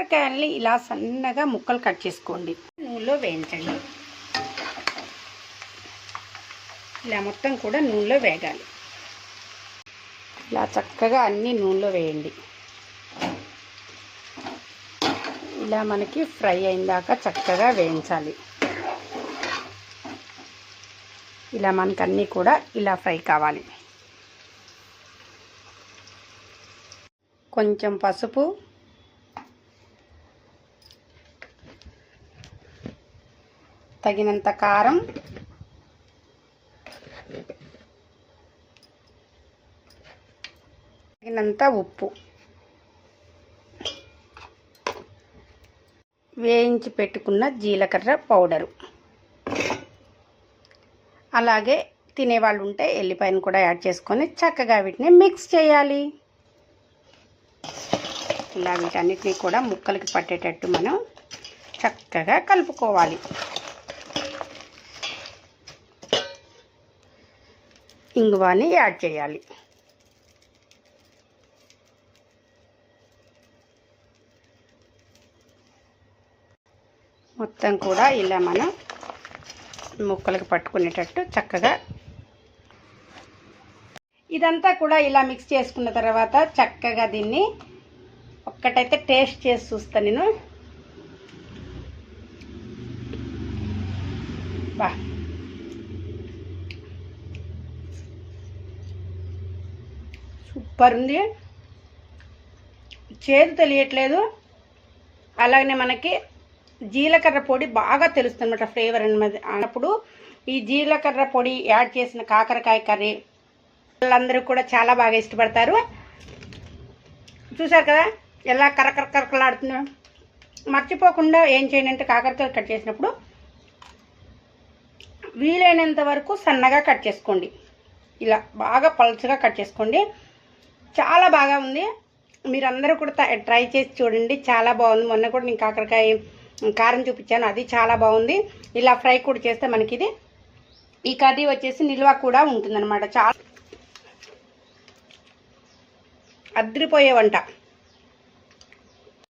కాకరకాయల్ని ఇలా సన్నగా ముక్కలు కట్ చేసుకోండి. నూనెలో వేయించండి. ఇలా మొత్తం కూడా నూనెలో వేగాలి. ఇలా చక్కగా అన్ని నూనెలో వేయండి. ఇలా మనకి ఫ్రై అయిందాక చక్కగా వేయించాలి. ఇలా మనకు అన్నీ కూడా ఇలా ఫ్రై కావాలి. కొంచెం పసుపు తగినంత కారం. తగినంత ఉప్పు. వేయించి పెట్టుకున్న జీలకర్ర పౌడరు. అలాగే తినేవాళ్ళు ఉంటే ఎల్లిపాయను కూడా యాడ్ చేసుకొని చక్కగా వీటిని మిక్స్ చేయాలి. ఇలా వీటన్నిటిని కూడా ముక్కలకి పట్టేటట్టు మనం చక్కగా కలుపుకోవాలి. ఇంగువాని యాడ్ చేయాలి. మొత్తం కూడా ఇలా మనం ముక్కలకు పట్టుకునేటట్టు చక్కగా ఇదంతా కూడా ఇలా మిక్స్ చేసుకున్న తర్వాత చక్కగా దీన్ని ఒక్కటైతే టేస్ట్ చేసి చూస్తాను నేను. బా. సూపర్ ఉంది. చేదు తెలియట్లేదు. అలాగనే మనకి జీలకర్ర పొడి బాగా తెలుస్తుంది అనమాట ఫ్లేవర్ అన్నది. అన్నప్పుడు ఈ జీలకర్ర పొడి యాడ్ చేసిన కాకరకాయ కర్రీ వాళ్ళందరూ కూడా చాలా బాగా ఇష్టపడతారు. చూసారు కదా ఎలా కరకర కరకలాడుతుందో మర్చిపోకుండా ఏం చేయండి అంటే కాకరకాయలు కట్ చేసినప్పుడు వీలైనంత వరకు సన్నగా కట్ చేసుకోండి. ఇలా బాగా పలుచగా కట్ చేసుకోండి. చాలా బాగా ఉంది. మీరందరూ కూడా ట్రై చేసి చూడండి. చాలా బాగుంది. మొన్న కూడా నేను కాకరకాయ కారం చూపించాను. అది చాలా బాగుంది. ఇలా ఫ్రై కూడా చేస్తే మనకి ఇది ఈ కర్రీ వచ్చేసి నిల్వ కూడా ఉంటుందన్నమాట. చాలా అద్రిపోయే వంట.